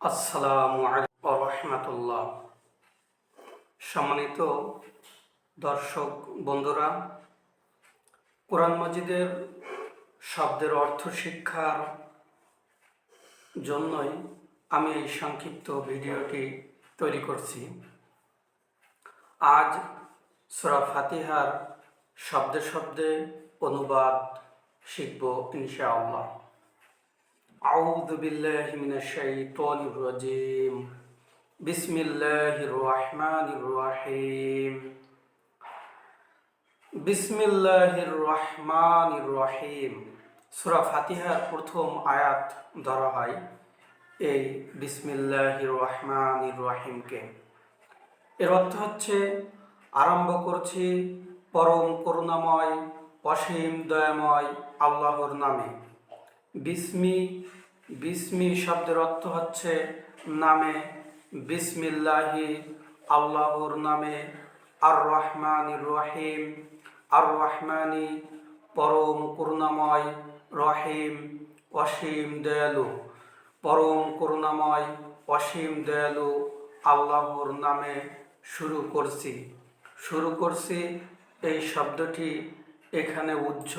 আসসালামু আলাইকুম সম্মানিত দর্শক বন্ধুরা, কোরআন মজিদের শব্দের অর্থ শিক্ষার জন্যই আমি এই সংক্ষিপ্ত ভিডিওটি তৈরি করছি। আজ সুরা ফাতিহার শব্দে শব্দে অনুবাদ শিখব ইনশাআল্লাহ। أعوذ بالله من الشيطان الرجيم بسم الله الرحمن الرحيم بسم الله الرحمن الرحيم সূরা ফাতিহার প্রথম আয়াত ধরা হয় এই বিসমিল্লাহির রহমানির রহিমকে এর অর্থ হচ্ছে আরম্ভ করছি পরম করুণাময় অসীম দয়াময় আল্লাহর নামে বিসমি বিসমি শব্দের অর্থ হচ্ছে নামে, বিসমিল্লাহি, আল্লাহর নামে আর রহমানি রহিম আর রহমানি পরম করুণাময় রহিম, অসীম দয়ালু পরম করুণাময় অসীম দয়ালু, আল্লাহর নামে শুরু করছি। শুরু করছি এই শব্দটি এখানে উজ্জ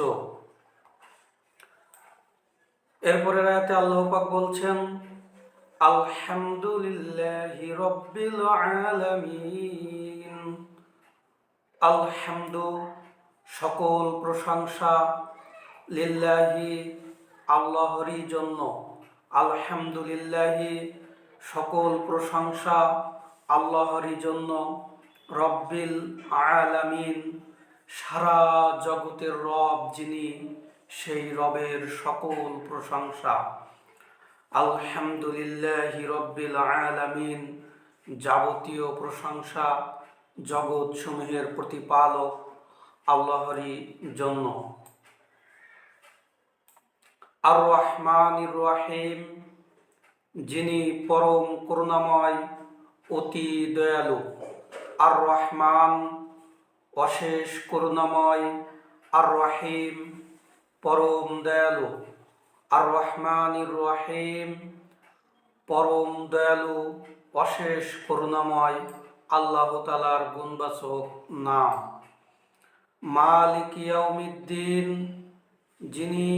এরপরে রাতে আল্লাহ পাক বলছেন, আলহামদুলিল্লাহি রব্বিল আলামিন। আলহামদু, সকল প্রশংসা লিল্লাহি আল্লাহরই জন্য। আলহামদুলিল্লাহি, সকল প্রশংসা আল্লাহরই জন্য রব্বিল আলামিন। সারা জগতের রব যিনি সেই রবের সকল প্রশংসা। আলহামদুলিল্লাহ রব্বিল আলামিন। যাবতীয় প্রশংসা জগৎ সমূহের প্রতিপালক আল্লাহরই জন্য। আর রহমান রহিম, যিনি পরম করুণাময়, অতি দয়ালু। আর রহমান অশেষ করুণাময় আর রহিম পরম দয়ালু আর রহমানির রহিম পরম দয়ালু, অশেষ করুণাময় আল্লাহ তালার গুণবাচক নাম। মালিক ইয়াউমিদ্দিন, যিনি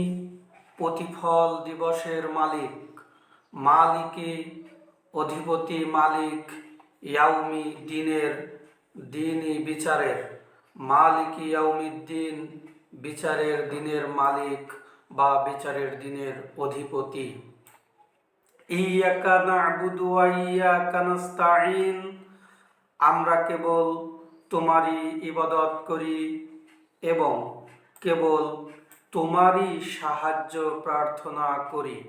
প্রতিফল দিবসের মালিক, মালিকে অধিপতি মালিক ইয়াউমি দিনের দিনই বিচারের। মালিক ইয়াউমিদ্দিন বিচারের দিনের মালিক বা বিচারের দিনের অধিপতি। আমরা কেবল তোমারই ইবাদত করি এবং কেবল তোমারই সাহায্য প্রার্থনা করি।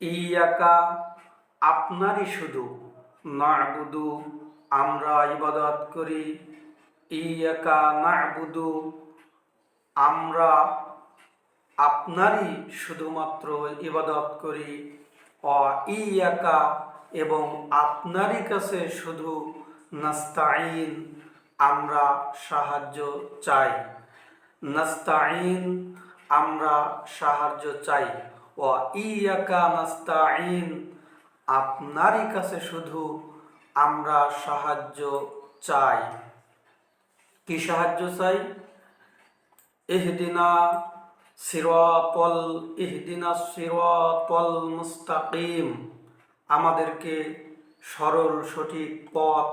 ইয়াকা আপনারই শুধু। না'বুদু আমরা ইবাদত করি। ইয়াকা না'বুদু আমরা আপনারই শুধুমাত্র ইবাদত করি অ ইয়াকা এবং আপনারই কাছে শুধু নাস্তাইন আমরা সাহায্য চাই। নাস্তাইন আমরা সাহায্য চাই। ও ইয়াকা নাস্তাইন আপনারই কাছে শুধু আমরা সাহায্য চাই। কি সাহায্য চাই? ইহদিনা সিরাতল ইহদিনা সিরাতল মুস্তাকিম আমাদেরকে সরল, সঠিক পথ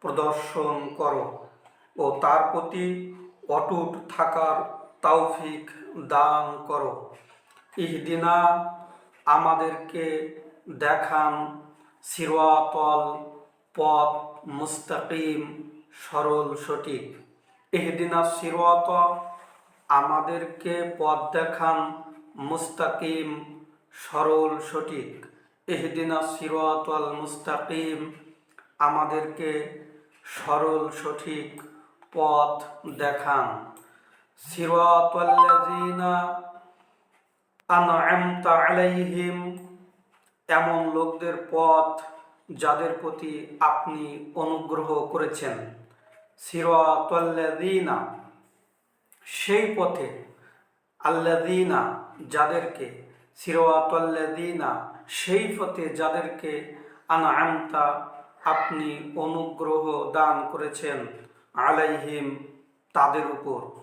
প্রদর্শন করো ও তার প্রতি অটুট থাকার তৌফিক দান করো। ইহদিনা আমাদেরকে দেখান সিরাতল পথ মুস্তাকিম, সরল, সঠিক। ইহদিনা সিরাত আমাদেরকে পথ দেখান মুস্তাকিম, সরল, সঠিক। ইহদিনা সিরাতাল মুস্তাকিম, আমাদেরকে সরল, সঠিক পথ দেখান। সিরাতাল্লাযিনা আনআমতা আলাইহিম, এমন লোকদের পথ যাদের প্রতি আপনি অনুগ্রহ করেছেন। সিরাতাল্লাযিনা সেই পথে আল্লাদিনা যাদেরকে সিরাতাল্লাদিনা সেই পথে যাদেরকে আনআমতা আপনি অনুগ্রহ দান করেছেন আলাইহিম তাদের উপর।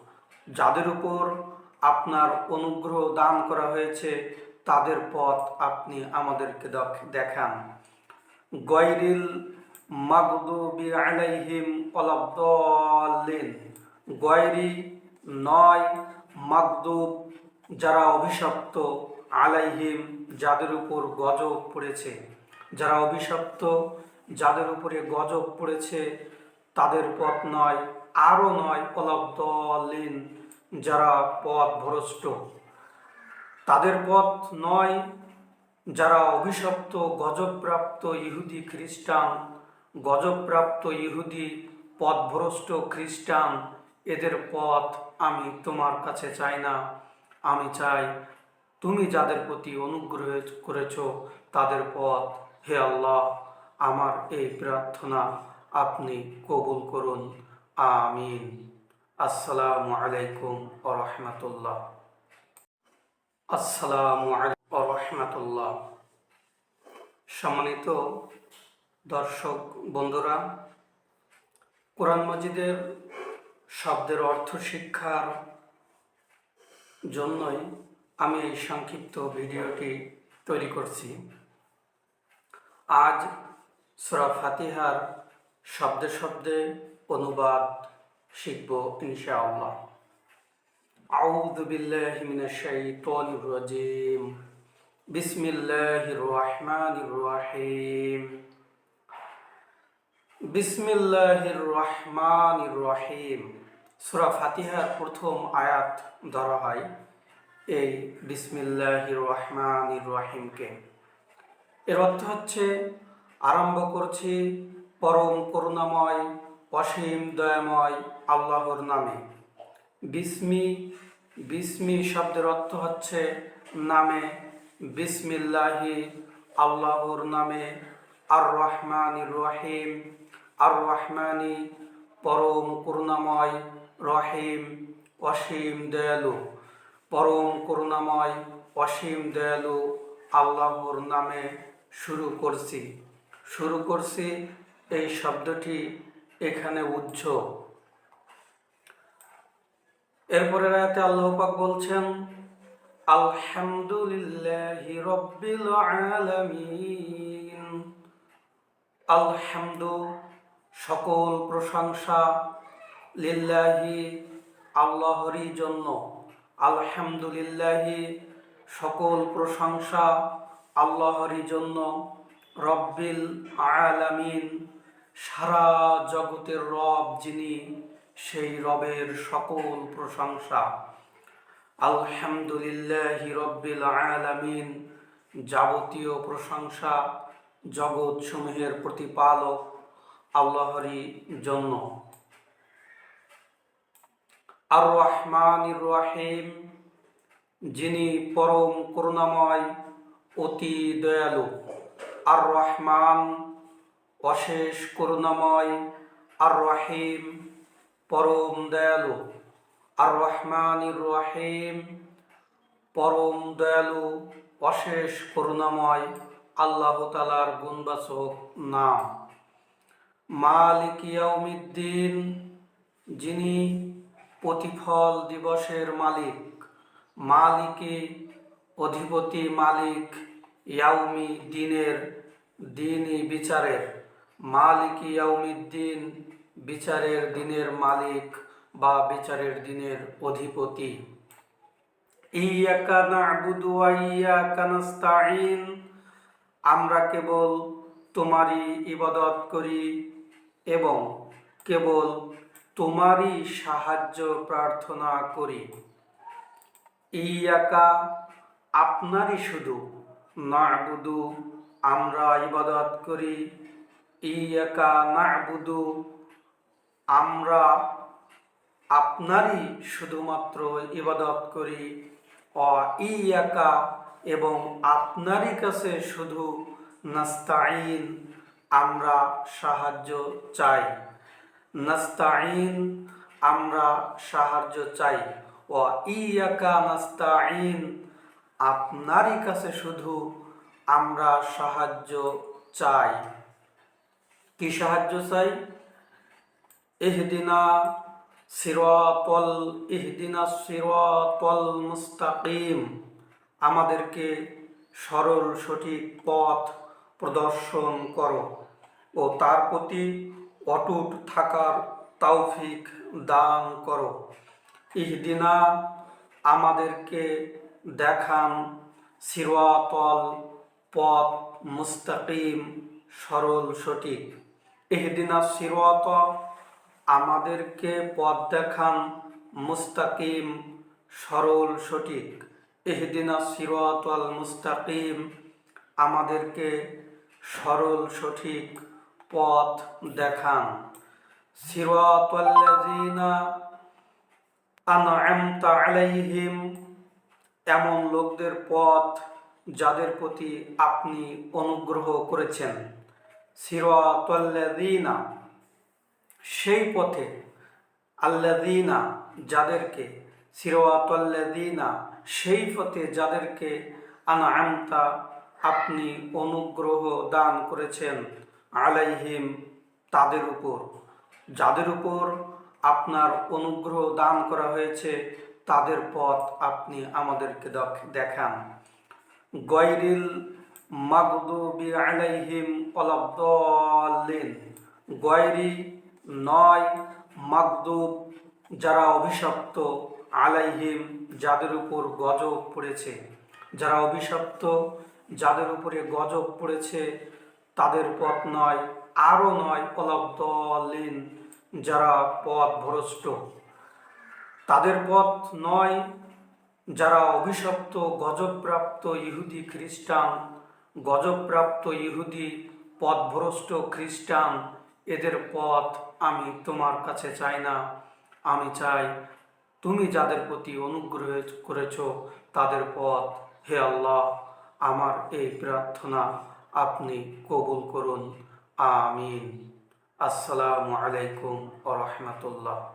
যাদের উপর আপনার অনুগ্রহ দান করা হয়েছে, তাদের পথ আপনি আমাদেরকে দেখ- দেখান। গয়রিল মাগদুবি আলাইহিম ওয়ালাদ্দাল্লিন গয়রি নয় মাগদুব যারা অভিশপ্ত আলাইহিম যাদের উপর গজব পড়েছে। যারা অভিশপ্ত যাদের উপরে গজব পড়েছে, তাদের পথ নয়, আরও নয়, ওলাদ্দলিন যারা পথ ভ্রষ্ট। তাদের পথ নয়, যারা অভিশপ্ত, গজবপ্রাপ্ত ইহুদি খ্রিস্টান, গজবপ্রাপ্ত ইহুদি পথভ্রষ্ট খ্রিস্টান, এদের পথ আমি তোমার কাছে চাই না। আমি চাই তুমি যাদের প্রতি অনুগ্রহ করেছ তাদের পথ। হে আল্লাহ, আমার এই প্রার্থনা আপনি কবুল করুন। আমিন। আসসালামু আলাইকুম ও রহমতুল্লাহ। আসসালামু আলাইকুম ও রহমতুল্লাহ। সম্মানিত দর্শক বন্ধুরা, কোরআন মাজিদের শব্দের অর্থ শিক্ষার জন্যই আমি এই সংক্ষিপ্ত ভিডিওটি তৈরি করছি আজ সূরা ফাতিহার শব্দে শব্দে অনুবাদ শিখব ইনশাআল্লাহ أعوذ بالله من الشيطان الرجيم بسم الله الرحمن الرحيم بسم الله الرحمن الرحيم সূরা ফাতিহার প্রথম আয়াত ধরা হয় এই বিসমিল্লাহির রহমানির রহিমকে। এর অর্থ হচ্ছে, আরম্ভ করছি পরম করুণাময়, অসীম দয়াময় আল্লাহর নামে। বিসমি বিসমি শব্দের অর্থ হচ্ছে নামে, বিসমিল্লাহি আল্লাহর নামে আর রহমানির রহিম আর রহমানি পরম করুণাময় রহিম, অসীম দয়ালু। পরম করুণাময়, অসীম দয়ালু আল্লাহর নামে শুরু করছি। শুরু করছি এই শব্দটি এখানে উজ্জ এরপরে রাতে আল্লাহ পাক বলছেন, আলহামদুলিল্লাহি রব্বিল আলামিন। আলহামদু, সকল প্রশংসা লিল্লাহি আল্লাহরই জন্য। আলহামদুলিল্লাহি, সকল প্রশংসা আল্লাহরই জন্য। রব্বিল আলামিন, সারা জগতের রব যিনি, সেই রবের সকল প্রশংসা। আলহামদুলিল্লাহি রব্বিল আলামিন, যাবতীয় প্রশংসা জগৎ সমূহের প্রতিপালক আল্লাহরই জন্য। আর রহমানির রহিম, যিনি পরম করুণাময়, অতি দয়ালু। আর রহমান অশেষ করুণাময় আর রহিম পরম দয়ালু। আর রহমানির রহিম, পরম দয়ালু, অশেষ করুণাময়, আল্লাহ তালার গুণবাচক নাম। মালিক ইয়াউমিদ্দিন, যিনি প্রতিফল দিবসের মালিক। মালিকে অধিপতি মালিক ইয়াউমি দিনের দিনই বিচারের। মালিক ইয়াউমিদ্দিন বিচারের দিনের মালিক বা বিচারের দিনের অধিপতি। আমরা কেবল তোমারই ইবাদত করি এবং কেবল তোমারই সাহায্য প্রার্থনা করি। ইয়াকা আপনারই শুধু না না'বুদু, আমরা ইবাদত করি। এই ইয়াকা না'বুদু, আমরা আপনারই শুধুমাত্র ইবাদত করি। অ ইয়াকা এবং আপনারই কাছে শুধু নাস্তাইন আমরা সাহায্য চাই। নাস্তাইন আমরা সাহায্য চাই। ও ইয়াকা নাস্তাইন আপনারই কাছে শুধু আমরা সাহায্য চাই। কি সাহায্য চাই? ইহদিনা সিরাতল ইহদিনা সিরাতল মুস্তাকিম। আমাদেরকে সরল সঠিক পথ প্রদর্শন করো। ও তার প্রতি অটুট থাকার তৌফিক দান করো। ইহদিনা আমাদেরকে দেখান সিরাতল পথ মুস্তাকিম, সরল, সঠিক। ইহদিনা সিরাত আমাদেরকে পথ দেখান মুস্তাকিম, সরল, সঠিক। ইহদিনা সিরাতল মুস্তাকিম, আমাদেরকে সরল, সঠিক। পথ দেখান। আলাইহিম, এমন লোকদের পথ যাদের প্রতি আপনি অনুগ্রহ করেছেন। সিরাতাল্লাযীনা, সেই পথে আল্লাযীনা যাদেরকে, সিরাতাল্লাযীনা সেই পথে যাদেরকে আনআমতা আপনি অনুগ্রহ দান করেছেন। আলাইহিম তাদের উপর। যাদের উপর আপনার অনুগ্রহ দান করা হয়েছে, তাদের পথ আপনি আমাদেরকে দেখ- দেখান। গৈরিল মাগদুবি আলাইহিম ওয়ালাদ্দাল্লিন গয়রি নয়, মাগদুব যারা অভিশপ্ত, আলাইহিম যাদের উপর গজব পড়েছে। যারা অভিশপ্ত, যাদের উপরে গজব পড়েছে তাদের পথ নয়, আরও নয় ওলাদ্দলিন যারা পথ ভ্রষ্ট। তাদের পথ নয় যারা অভিশপ্ত, গজবপ্রাপ্ত ইহুদি খ্রিস্টান, গজবপ্রাপ্ত ইহুদি পথভ্রষ্ট খ্রিস্টান। এদের পথ আমি তোমার কাছে চাই না। আমি চাই তুমি যাদের প্রতি অনুগ্রহ করেছ, তাদের পথ হে আল্লাহ, আমার এই প্রার্থনা। আপনি কবুল করুন। আমিন। আসসালামু আলাইকুম ও রহমতুল্লাহ।